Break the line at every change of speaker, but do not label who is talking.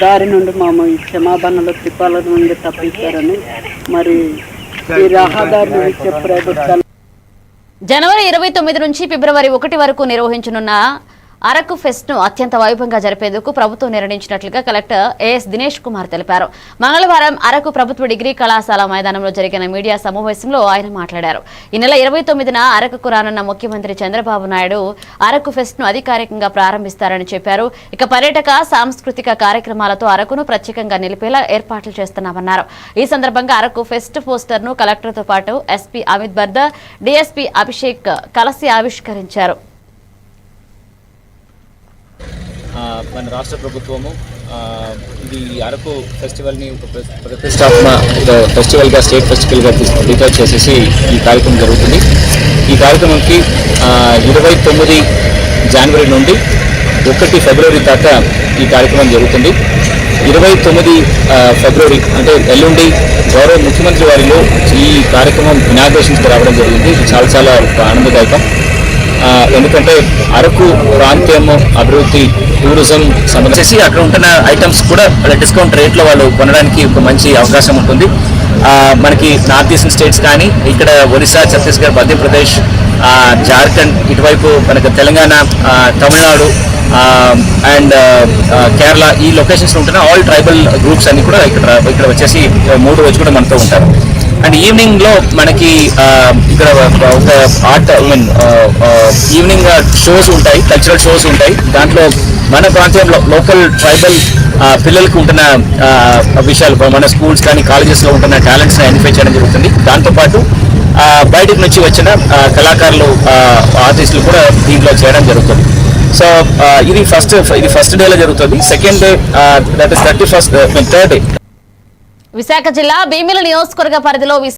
దారి నుండి మాము ఈ క్షమాపణలు తిప్పాల నుండి తప్పిస్తారని మరి ఈ రహదారులు ఇచ్చే ప్రభుత్వాలు
జనవరి ఇరవై తొమ్మిది నుంచి ఫిబ్రవరి ఒకటి వరకు నిర్వహించనున్న అరకు ఫెస్ట్ను అత్యంత వైభవంగా జరిపేందుకు ప్రభుత్వం నిర్ణయించినట్లుగా collector A S Dinesh Kumar తెలిపారు. మంగళవారం అరకు ప్రభుత్వ డిగ్రీ కళాశాల మైదానంలో జరిగిన మీడియా సమావేశంలో ఆయన మాట్లాడారు. ఈ నెల ఇరవై తొమ్మిదిన అరకుకు రానున్న ముఖ్యమంత్రి చంద్రబాబు నాయుడు అరకు ఫెస్ట్ను అధికారికంగా ప్రారంభిస్తారని చెప్పారు. ఇక పర్యాటక సాంస్కృతిక కార్యక్రమాలతో అరకును ప్రత్యేకంగా నిలిపేలా ఏర్పాట్లు చేస్తున్నామన్నారు. ఈ సందర్భంగా అరకు ఫెస్ట్ పోస్టర్ను కలెక్టర్తో పాటు ఎస్పీ అమిత్ బర్దర్ డీఎస్పీ అభిషేక్ కలిసి ఆవిష్కరించారు.
మన రాష్ట్ర ప్రభుత్వము ఇది అరకు ఫెస్టివల్ని ఒక ప్రతిష్టాత్మ ఫెస్టివల్గా స్టేట్ ఫెస్టివల్గా తీసుకు డిక్లేర్ చేసేసి ఈ కార్యక్రమం జరుగుతుంది. ఈ కార్యక్రమంకి ఇరవై తొమ్మిది జనవరి నుండి ఒకటి ఫిబ్రవరి దాకా ఈ కార్యక్రమం జరుగుతుంది. ఇరవై తొమ్మిది ఫిబ్రవరి అంటే ఎల్లుండి గౌరవ ముఖ్యమంత్రి వారిలో ఈ కార్యక్రమం ఇనాగ్రేషన్స్కి రావడం జరిగింది. చాలా చాలా ఆనందదాయకం. ఎందుకంటే అరకు ప్రాంతం అభివృద్ధి టూరిజం సంబంధించి అక్కడ ఉంటున్న ఐటమ్స్ కూడా వాళ్ళ డిస్కౌంట్ రేట్లో వాళ్ళు కొనడానికి ఒక మంచి అవకాశం ఉంటుంది. మనకి నార్త్ ఈస్టర్న్ స్టేట్స్ కానీ ఇక్కడ ఒరిస్సా ఛత్తీస్గఢ్ మధ్యప్రదేశ్ జార్ఖండ్ ఇటువైపు మనకు తెలంగాణ తమిళనాడు అండ్ కేరళ ఈ లొకేషన్స్ ఉంటున్న ఆల్ ట్రైబల్ గ్రూప్స్ అన్ని కూడా ఇక్కడ ఇక్కడ వచ్చేసి మూడు రోజు కూడా మనతో ఉంటారు. అండ్ ఈవినింగ్లో మనకి ఇక్కడ ఒక- art I mean evening shows ఉంటాయి కల్చరల్ షోస్ ఉంటాయి. దాంట్లో మన ప్రాంతంలో లోకల్ ట్రైబల్ పిల్లలకు ఉంటున్న విషయాలు మన స్కూల్స్ కానీ కాలేజెస్లో ఉంటున్న టాలెంట్స్ ఐడెంటిఫై చేయడం జరుగుతుంది. దాంతోపాటు బయటకు నుంచి వచ్చిన కళాకారులు ఆర్టిస్టులు కూడా దీంట్లో చేయడం జరుగుతుంది. సో ఇది ఫస్ట్ ఇది ఫస్ట్ డేలో జరుగుతుంది. Second day that is thirty first third day
Visakha జిల్లా భీమిల నియోజకవర్గ పరిధిలో